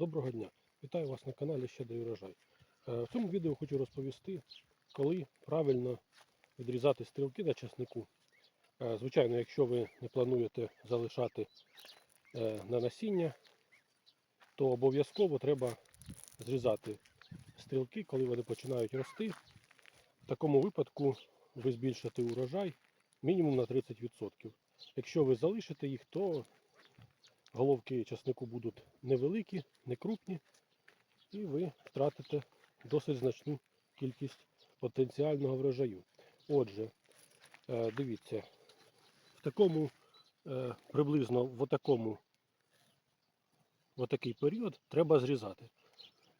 Доброго дня! Вітаю вас на каналі Щедрий урожай. Е, В цьому відео хочу розповісти, коли правильно відрізати стрілки на часнику. Е, Звичайно, якщо ви не плануєте залишати е, на насіння, то обов'язково треба зрізати стрілки, коли вони починають рости. В такому випадку ви збільшите урожай мінімум на 30%. Якщо ви залишите їх, то головки часнику будуть невеликі, не крупні, і ви втратите досить значну кількість потенціального врожаю. Отже, е, дивіться, в такому е, приблизно в отакому в період треба зрізати.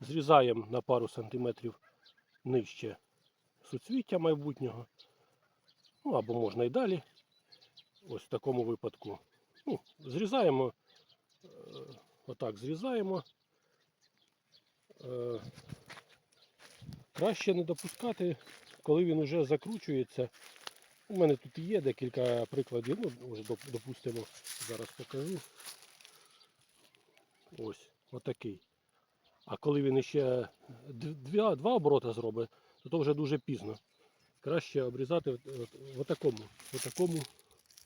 Зрізаємо на пару сантиметрів нижче суцвіття майбутнього. Ну або можна і далі. Ось в такому випадку. Ну, зрізаємо Отак зрізаємо. Е, Краще не допускати, коли він вже закручується. У мене тут є декілька прикладів. Ну, вже допустимо, зараз покажу. Ось, отакий. А коли він ще два, два обороти зробить, то, то вже дуже пізно. Краще обрізати в отакому, в отакому,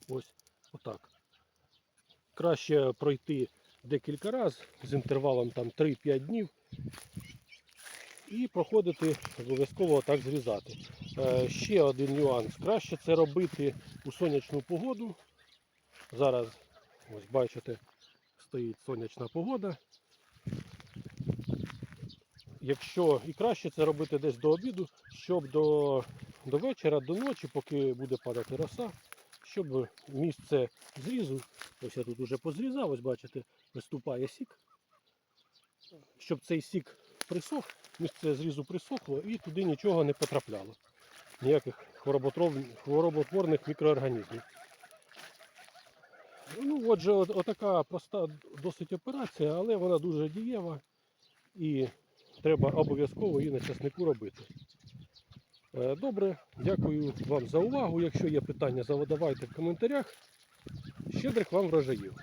ось, отак краще пройти декілька разів з інтервалом там 3-5 днів і проходити обов'язково так зрізати. Е, ще один нюанс. Краще це робити у сонячну погоду. Зараз, ось бачите, стоїть сонячна погода. Якщо і краще це робити десь до обіду, щоб до, до вечора, до ночі, поки буде падати роса, щоб місце зрізу, ось я тут уже позрізав, ось бачите, виступає сік. Щоб цей сік присох, місце зрізу присохло і туди нічого не потрапляло. Ніяких хвороботворних мікроорганізмів. Ну, отже, от, отака проста досить операція, але вона дуже дієва і треба обов'язково її на часнику робити. Е, Добре, дякую вам за увагу. Якщо є питання, задавайте в коментарях щедрих вам врожаїв.